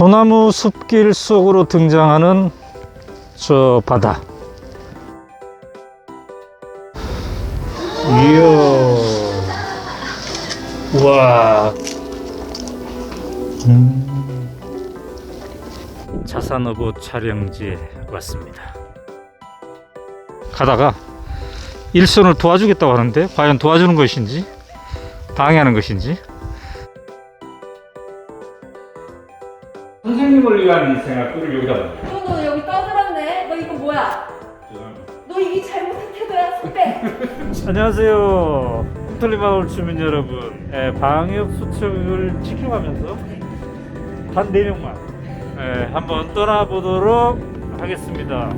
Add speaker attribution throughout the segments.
Speaker 1: 소나무 숲길 속으로 등장하는 저 바다. 이야. 우와. 음. 자산어부 촬영지에 왔습니다. 가다가 일손을 도와주겠다고 하는데 과연 도와주는 것인지 방해하는 것인지 선생님을 위한 인생학교를 여기다 놨네요.
Speaker 2: 너, 너 여기 떠들었네? 너 이거 뭐야? 너 이게 잘못한 태도야, 선배.
Speaker 1: 안녕하세요. 꿈틀리마을 주민 여러분. 예, 방역 수칙을 지켜가면서 단 4명만 예, 한번 떠나보도록 하겠습니다.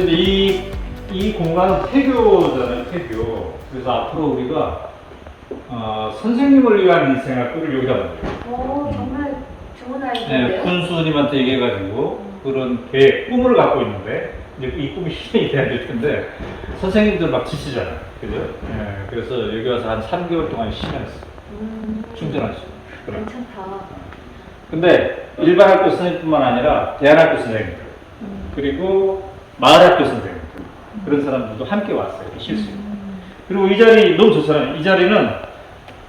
Speaker 1: 이제 이, 이 공간은 폐교잖아요, 폐교. 그래서 앞으로 우리가 어, 선생님을 위한 인생학교를 여기다 만들어요.
Speaker 2: 오, 정말 좋은
Speaker 1: 네,
Speaker 2: 아이디어인데요.
Speaker 1: 군수님한테 얘기해가지고 그런 계획, 꿈을 갖고 있는데 이제 이 꿈이 실현이 돼야 될 텐데 선생님들 막 지치잖아요. 그죠? 네, 그래서 여기 와서 한 3개월 동안 쉬면서
Speaker 2: 음,
Speaker 1: 충전하시고. 그럼.
Speaker 2: 괜찮다.
Speaker 1: 근데 일반 학교 선생님뿐만 아니라 대안학교 선생님들
Speaker 2: 음.
Speaker 1: 그리고 마을 학교 선생님들 그런 사람들도 함께 왔어요. 이렇게 쉴수 있는.
Speaker 2: 음.
Speaker 1: 그리고 이 자리 너무 좋잖아요. 이 자리는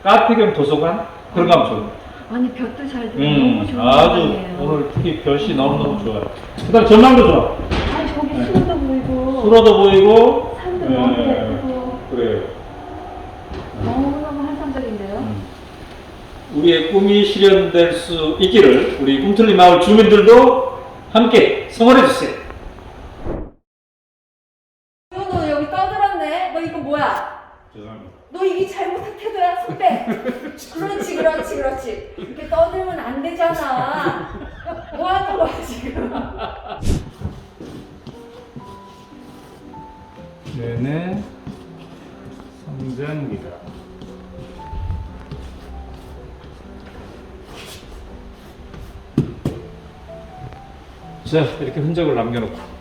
Speaker 1: 카페 겸 도서관 그런 거 하면 거예요.
Speaker 2: 아니, 볕도 잘 들고
Speaker 1: 음,
Speaker 2: 너무 좋은
Speaker 1: 아주
Speaker 2: 공간이에요.
Speaker 1: 오늘 특히 별시 너무너무 좋아요. 그 다음 전망도 좋아.
Speaker 2: 아니, 저기
Speaker 1: 네.
Speaker 2: 수도도 보이고,
Speaker 1: 수로도 보이고,
Speaker 2: 산도 너무
Speaker 1: 예,
Speaker 2: 예쁘고,
Speaker 1: 그래요.
Speaker 2: 너무너무 환상적인데요.
Speaker 1: 음. 우리의 꿈이 실현될 수 있기를 우리 꿈틀리 마을 주민들도 함께 성원해 주세요. 네네. 성장기가 자 이렇게 흔적을 남겨놓고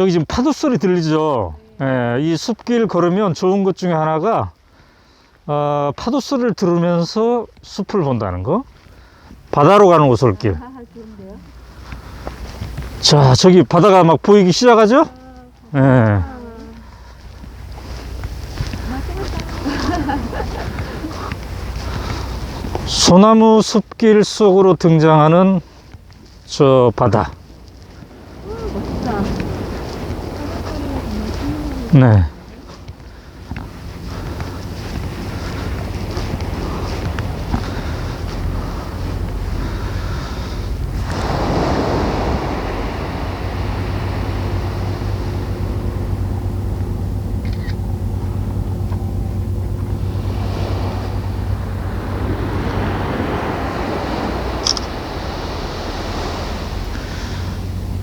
Speaker 1: 저기 지금 파도 소리 들리죠? 예, 이 숲길 걸으면 좋은 것 중에 하나가 어, 파도 소리를 들으면서 숲을 본다는 거. 바다로 가는 오솔길.
Speaker 2: 아?
Speaker 1: 자, 저기 바다가 막 보이기 시작하죠? 예. 소나무 숲길 속으로 등장하는 저 바다. 네.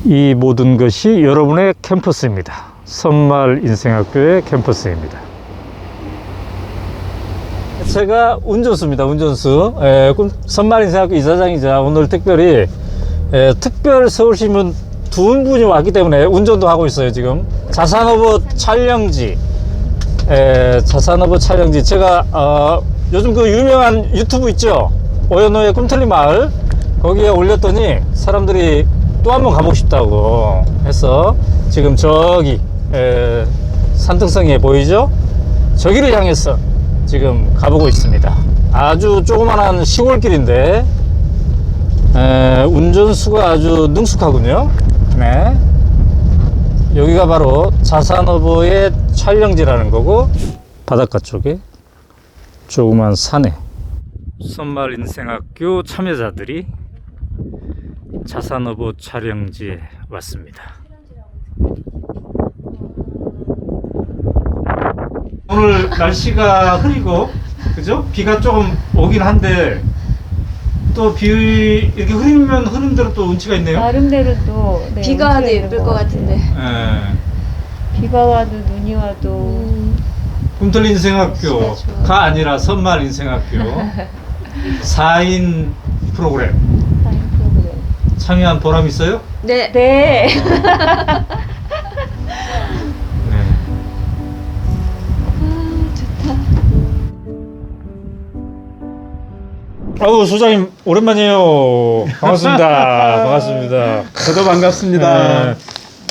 Speaker 1: 이 모든 것이 여러분의 캠퍼스입니다. 선말 인생학교의 캠퍼스입니다. 제가 운전수입니다. 운전수. 에, 그럼 선말 인생학교 이사장이자 오늘 특별히 에, 특별 서울시민 두 분이 왔기 때문에 운전도 하고 있어요 지금 자산어버 촬영지 에, 자산어버 촬영지 제가 어, 요즘 그 유명한 유튜브 있죠 오연호의 꿈틀리 마을 거기에 올렸더니 사람들이 또 한번 가보고 싶다고 해서 지금 저기 에, 산등성에 보이죠 저기를 향해서 지금 가보고 있습니다 아주 조그만한 시골길인데 에, 운전수가 아주 능숙하군요. 네. 여기가 바로 자산어버의 촬영지라는 거고 바닷가 쪽에 조그만 산에 선말 인생학교 참여자들이 자산어버 촬영지에 왔습니다. 오늘 날씨가 흐리고 그죠? 비가 조금 오긴 한데 또 비 이렇게 흐리면 흐른 대로 또 운치가 있네요.
Speaker 2: 나름대로 또 네,
Speaker 3: 비가 와도
Speaker 2: 운치가 있는
Speaker 3: 예쁠 것 같은데.
Speaker 1: 예.
Speaker 2: 비가 와도 눈이 와도
Speaker 1: 꿈틀 인생학교
Speaker 3: 날씨가 좋아.
Speaker 1: 가 아니라 선말 인생학교 4인 프로그램
Speaker 2: 사인 프로그램.
Speaker 1: 참여한 보람 있어요?
Speaker 3: 네.
Speaker 2: 네.
Speaker 1: 네. 아우 소장님 오랜만이에요. 반갑습니다. 반갑습니다.
Speaker 4: 저도 반갑습니다.
Speaker 1: 네.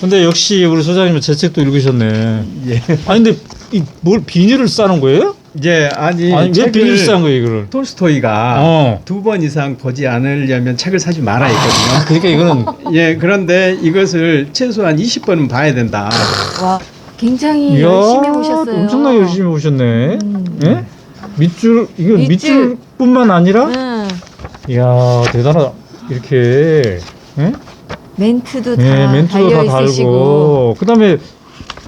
Speaker 1: 근데 역시 우리 소장님은 제 책도 읽으셨네.
Speaker 4: 예.
Speaker 1: 아니 근데 이 뭘 비닐을 싸는 거예요?
Speaker 4: 예, 아니,
Speaker 1: 아니 왜
Speaker 4: 책을
Speaker 1: 비닐 싸는 거예요 이거를?
Speaker 4: 톨스토이가
Speaker 1: 어.
Speaker 4: 두 번 이상 보지 않으려면 책을 사지 말아 있거든요.
Speaker 1: 그러니까 이거는
Speaker 4: 예, 그런데 이것을 최소한 20번은 봐야 된다.
Speaker 3: 와, 굉장히
Speaker 1: 이야,
Speaker 3: 열심히 보셨어요.
Speaker 1: 엄청나게 열심히 보셨네. 예? 밑줄 이거
Speaker 3: 밑줄.
Speaker 1: 밑줄 뿐만 아니라
Speaker 3: 응.
Speaker 1: 이야 대단하다. 이렇게 예?
Speaker 3: 멘트도 다
Speaker 1: 예, 멘트도
Speaker 3: 달려
Speaker 1: 다
Speaker 3: 있으시고.
Speaker 1: 달고 그다음에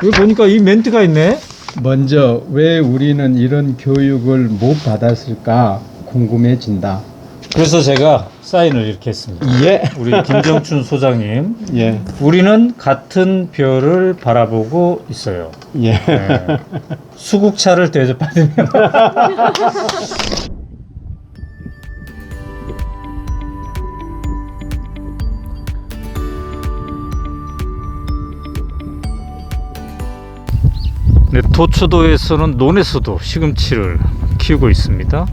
Speaker 1: 여기 보니까 이 멘트가 있네.
Speaker 4: 먼저 왜 우리는 이런 교육을 못 받았을까 궁금해진다.
Speaker 1: 그래서 제가 사인을 이렇게 했습니다.
Speaker 4: 예.
Speaker 1: 우리 김정춘 소장님,
Speaker 4: 예.
Speaker 1: 우리는 같은 별을 바라보고 있어요.
Speaker 4: 예.
Speaker 1: 네. 수국차를 대접받으며 도초도에서는 논에서도 시금치를 키우고 있습니다.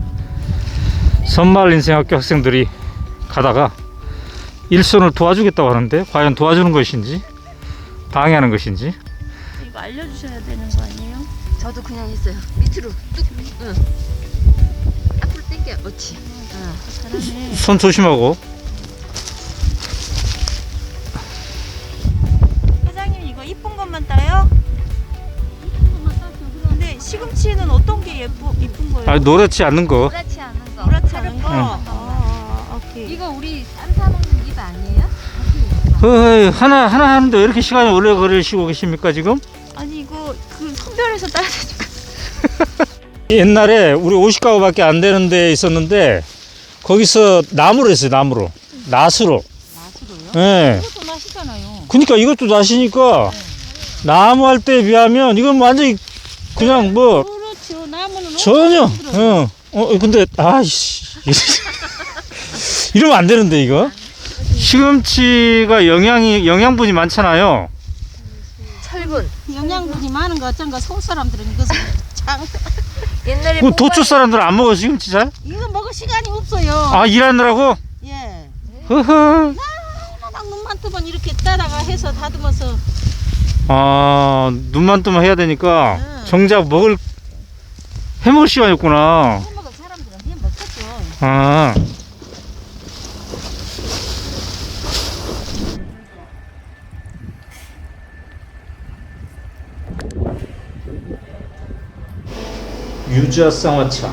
Speaker 1: 선말 인생학교 학생들이 가다가 일손을 도와주겠다고 하는데 과연 도와주는 것인지 방해하는 것인지
Speaker 5: 이거 알려주셔야 되는 거 아니에요?
Speaker 3: 저도 그냥 했어요. 밑으로 뚝. 응. 앞으로 당겨. 그렇지. 응.
Speaker 5: 잘하네.
Speaker 1: 손 조심하고
Speaker 5: 거예요?
Speaker 1: 아 노랗지 않는 거
Speaker 3: 그렇지 않은 거.
Speaker 5: 노랗지 않은 거.
Speaker 1: 응.
Speaker 5: 아, 아, 오케이.
Speaker 3: 이거 우리 쌈사 먹는 입 아니에요?
Speaker 1: 어이, 하나 하나 하는데 왜 이렇게 시간이 오래 걸으시고 계십니까 지금?
Speaker 5: 아니 이거 그 선별해서 따야 되니까.
Speaker 1: 옛날에 우리 50가구밖에 안 되는 데 있었는데 거기서 나무로 했어요 나무로 낫으로
Speaker 5: 맛으로요?
Speaker 1: 예.
Speaker 5: 이것도 맛이잖아요.
Speaker 1: 그러니까 이것도 낫이니까 나무 할 때에 비하면 이건 완전히 그냥 뭐 전혀
Speaker 5: 엄청 부드러워요.
Speaker 1: 어, 어 근데 아이씨 이러면 안 되는데 이거 시금치가 영양이 영양분이 많잖아요
Speaker 3: 철분.
Speaker 5: 영양분이 많은 거 어쩐가 서울 사람들은 이것을 장
Speaker 3: 옛날에
Speaker 1: 그 도초 사람들은 안 먹어 시금치 잘?
Speaker 5: 이거 먹을 시간이 없어요.
Speaker 1: 아 일하느라고?
Speaker 5: 예.
Speaker 1: 허허
Speaker 5: 막 눈만 뜨면 이렇게 따다가 해서 다듬어서
Speaker 1: 아 눈만 뜨면 해야 되니까
Speaker 5: 응.
Speaker 1: 정작 먹을 해먹을 시간이 없구나.
Speaker 5: 해 먹을 사람들은 해 먹겠죠.
Speaker 1: 아. 유자 쌍화차.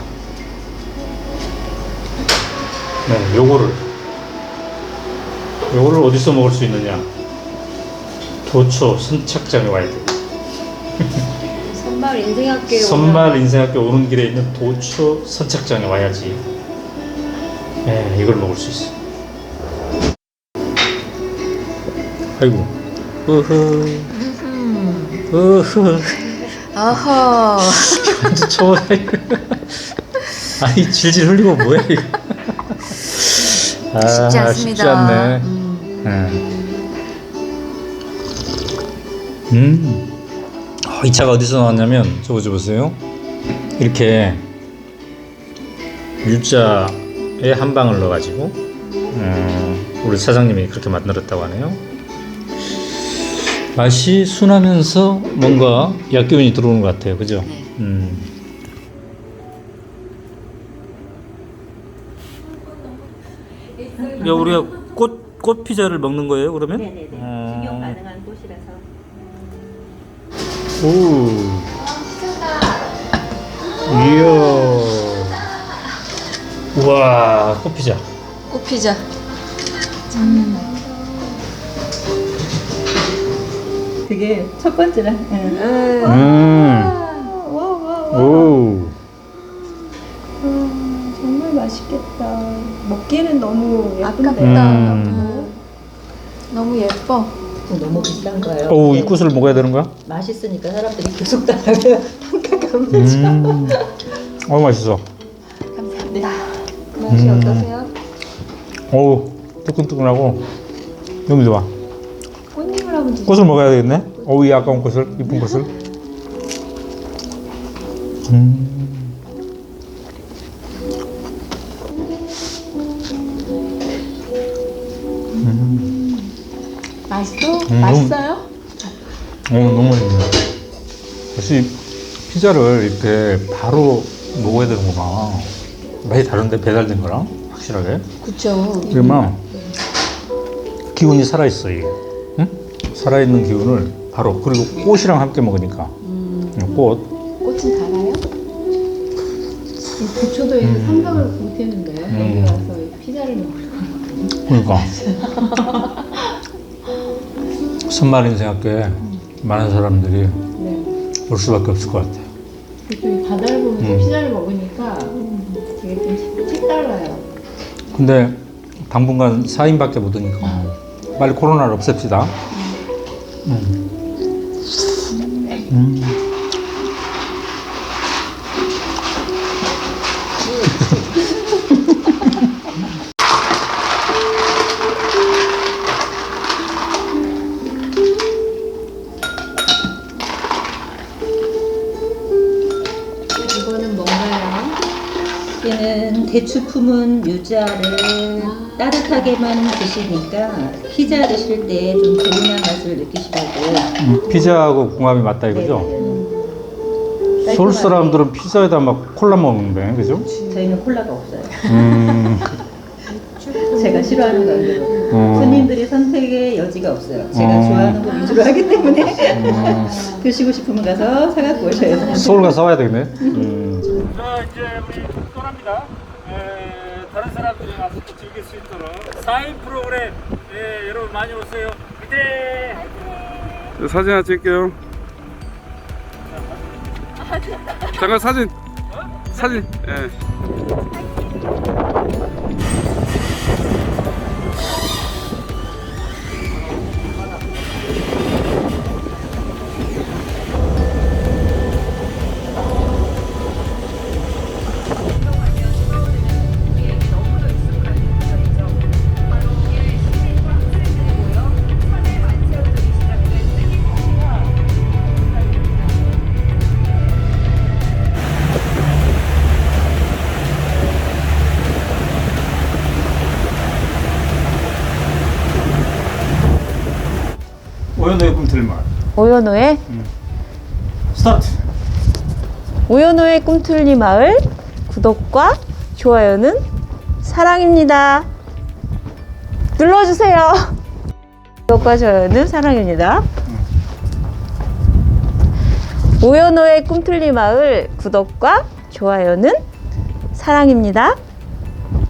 Speaker 1: 네 요거를. 요거를 어디서 먹을 수 있느냐? 도초 선착장에 와야 돼
Speaker 3: 인생학교에
Speaker 1: 선말 인생학교 오는 길에 있는 도초 선착장에 와야지 예, 이걸 먹을 수 있어 아이고 으흐 으흐
Speaker 3: 어허.
Speaker 1: 완전 초보다 이거 아니 질질 흘리고 뭐야 이거 아,
Speaker 3: 쉽지 않습니다.
Speaker 1: 쉽지 않네
Speaker 3: 음.
Speaker 1: 예. 음. 어, 이 차가 어디서 나왔냐면 저거 좀 보세요. 이렇게 유자에 한 방울 넣어가지고 음, 우리 사장님이 그렇게 만들었다고 하네요. 맛이 순하면서 뭔가 약기운이 들어오는 것 같아요. 그죠?
Speaker 3: 네.
Speaker 1: 음. 야, 우리가 꽃, 꽃 피자를 먹는 거예요, 그러면?
Speaker 5: 네네네.
Speaker 1: 어.
Speaker 5: 식용 가능한 곳이라서.
Speaker 1: 오. 이야. 우와, 꽃피자.
Speaker 3: 꽃피자.
Speaker 5: 그게 첫 번째라. 응.
Speaker 1: 음. 오.
Speaker 2: 정말 맛있겠다. 먹기는 너무 예쁜데.
Speaker 1: 음.
Speaker 2: 너무 예뻐.
Speaker 3: 너무 비싼 거예요.
Speaker 1: 오, 이 꽃을 먹어야 되는 거야?
Speaker 3: 맛있으니까 사람들이 계속 따라가요. 평가감을
Speaker 1: 음. 어, 맛있어.
Speaker 2: 감사합니다.
Speaker 3: 맛이
Speaker 1: 음.
Speaker 3: 어떠세요?
Speaker 1: 오, 뜨끈뜨끈하고. 너무 좋아.
Speaker 2: 꽃잎을 한번 드세요.
Speaker 1: 꽃을 먹어야 되겠네. 어우, 이 아까운 꽃을, 이쁜 꽃을. 음.
Speaker 2: 맛있어?
Speaker 1: 음,
Speaker 2: 맛있어요?
Speaker 1: 어, 너무 맛있네. 역시 피자를 이렇게 바로 먹어야 되는구나. 맛이 다른데 배달된 거랑 확실하게.
Speaker 3: 그쵸.
Speaker 1: 그러면 기운이 살아있어 이게. 응? 살아있는 기운을 바로 그리고 꽃이랑 함께 먹으니까. 응, 꽃.
Speaker 2: 꽃은 달아요?
Speaker 6: 부초도에서
Speaker 1: 음.
Speaker 6: 삼각을 못 했는데요.
Speaker 1: 음.
Speaker 6: 여기 와서 피자를 먹으러
Speaker 1: 그러니까. 선말 인생학교에 많은 사람들이
Speaker 6: 네.
Speaker 1: 올 수밖에 없을 것 같아요.
Speaker 6: 바다를 보면서
Speaker 1: 음.
Speaker 6: 피자를 먹으니까 되게 좀 색- 색달라요.
Speaker 1: 근데 당분간 4인밖에 못 오니까 빨리 코로나를 없앱시다. 음. 음.
Speaker 5: 대추 품은 유자를 따뜻하게만 드시니까 피자 드실 때 좀 개운한 맛을 느끼시라고.
Speaker 1: 음, 피자하고 궁합이 맞다 이거죠?
Speaker 5: 네.
Speaker 1: 서울 사람들은 피자에다 막 콜라 먹는데, 그죠?
Speaker 5: 저희는 콜라가 없어요.
Speaker 1: 음,
Speaker 5: 제가 싫어하는 건데
Speaker 1: 음.
Speaker 5: 손님들이 선택의 여지가 없어요. 제가
Speaker 1: 음.
Speaker 5: 좋아하는 거 위주로 하기 때문에
Speaker 1: 음.
Speaker 5: 드시고 싶으면 가서 사갖고 오셔야 돼요.
Speaker 1: 서울 가서 사와야 되겠네. 음. 자, 이제 우리 떠납니다. 에, 다른 사람들이 와서 또 즐길 수 있도록 4인 프로그램 예, 여러분 많이 오세요. 화이팅!
Speaker 7: 사진 하나 찍을게요. 잠깐 사진. 사진. 예.
Speaker 2: 오연호의
Speaker 1: 스타트!
Speaker 2: 오연호의 꿈틀니 마을 구독과 좋아요는 사랑입니다. 눌러주세요. 구독과 좋아요는 사랑입니다. 오연호의 꿈틀니 마을 구독과 좋아요는 사랑입니다.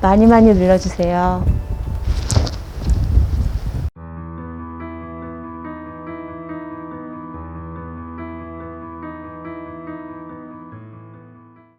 Speaker 2: 많이 많이 눌러주세요.